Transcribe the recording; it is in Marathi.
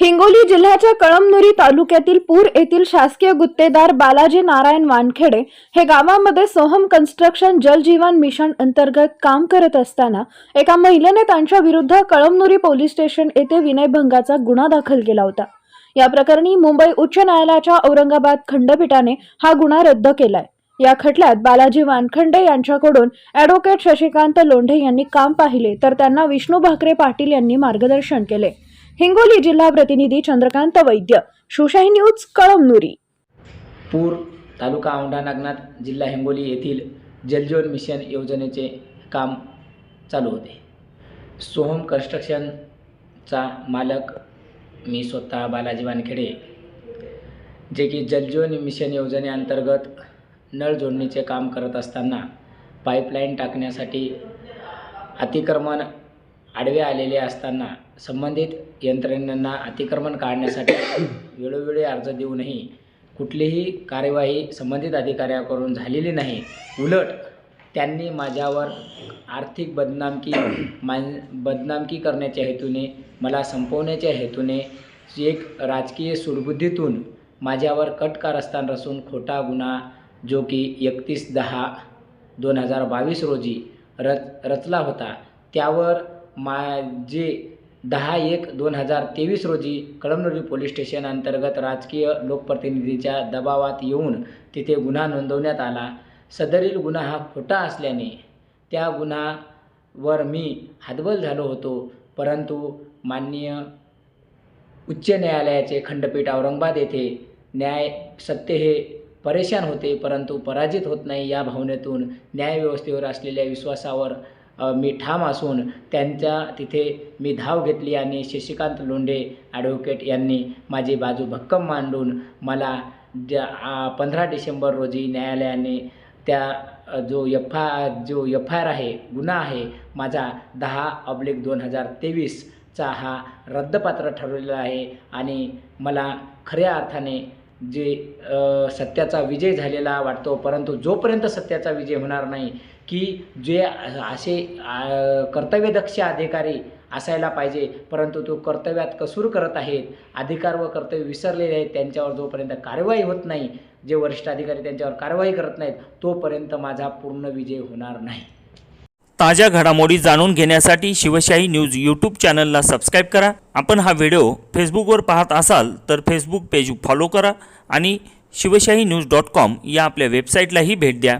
हिंगोली जिल्ह्याच्या कळमनुरी तालुक्यातील पूर येथील शासकीय गुत्तेदार बालाजी नारायण वानखेडे हे गावामध्ये सोहम कन्स्ट्रक्शन जलजीवन मिशन अंतर्गत काम करत असताना एका महिलेने त्यांच्या विरुद्ध कळमनुरी पोलीस स्टेशन येथे विनयभंगाचा गुन्हा दाखल केला होता. या प्रकरणी मुंबई उच्च न्यायालयाच्या औरंगाबाद खंडपीठाने हा गुन्हा रद्द केलाय. या खटल्यात बालाजी वानखंडे यांच्याकडून ॲडव्होकेट शशिकांत लोंढे यांनी काम पाहिले तर त्यांना विष्णू भाकरे पाटील यांनी मार्गदर्शन केले. हिंगोली जिल्हा प्रतिनिधी चंद्रकांत वैद्य शिवशाही न्यूज कळमनुरी. पूर तालुका औंढा नागनाथ जिल्हा हिंगोली येथील जलजीवन मिशन योजनेचे काम चालू होते. सोहम कन्स्ट्रक्शनचा मालक मी स्वतः बालाजी वानखेडे. जे की जलजीवन मिशन योजनेअंतर्गत नळ जोडणीचे काम करत असताना पाईपलाईन टाकण्यासाठी अतिक्रमण आडवे आलेले असताना संबंधित यंत्रणेंना अतिक्रमण काढण्यासाठी वेळोवेळी अर्ज देऊनही कुठलीही कार्यवाही संबंधित अधिकाऱ्याकडून झालेली नाही. उलट त्यांनी माझ्यावर आर्थिक बदनामकी मान बदनामकी करण्याच्या हेतूने मला संपवण्याच्या हेतूने एक राजकीय सुडबुद्धीतून माझ्यावर कट कारस्थान रचून खोटा गुन्हा जो की एकतीस दहा दोन हजार बावीस रोजी रच रचला होता त्यावर माझे दहा एक दोन हजार तेवीस रोजी कळमनुरी पोलीस स्टेशन अंतर्गत राजकीय लोकप्रतिनिधीच्या दबावात येऊन तिथे गुन्हा नोंदवण्यात आला. सदरील गुन्हा हा खोटा असल्याने त्या गुन्हावर मी हातबल झालो होतो परंतु माननीय उच्च न्यायालयाचे खंडपीठ औरंगाबाद येथे न्याय सत्य हे परेशान होते परंतु पराजित होत नाही या भावनेतून न्यायव्यवस्थेवर असलेल्या विश्वासावर मी ठाम असून त्यांच्या तिथे मी धाव घेतली आणि शशिकांत लोंढे ॲडव्होकेट यांनी माझी बाजू भक्कम मांडून मला ज्या पंधरा डिसेंबर रोजी न्यायालयाने त्या जो एफ आय जो एफ आय आर आहे गुन्हा आहे माझा दहा ऑब्लिक दोन हजार तेवीसचा हा रद्दपात्र ठरवलेला आहे आणि मला खऱ्या अर्थाने जे सत्याचा विजय झालेला वाटतो परंतु जोपर्यंत सत्याचा विजय होणार नाही की जे असे कर्तव्यदक्ष अधिकारी असायला पाहिजे परंतु तो कर्तव्यात कसूर करत आहेत अधिकार व कर्तव्य विसरलेले आहेत त्यांच्यावर जोपर्यंत कारवाई होत नाही जे वरिष्ठ अधिकारी त्यांच्यावर कारवाई करत नाहीत तोपर्यंत माझा पूर्ण विजय होणार नाही. ताज्या घडामोडी जाणून घेण्यासाठी शिवशाही न्यूज यूट्यूब चॅनलला सबस्क्राईब करा. आपण हा व्हिडिओ फेसबुकवर पाहत असाल तर फेसबुक पेज फॉलो करा आणि शिवशाही न्यूज डॉट कॉम या आपल्या वेबसाईटलाही भेट द्या.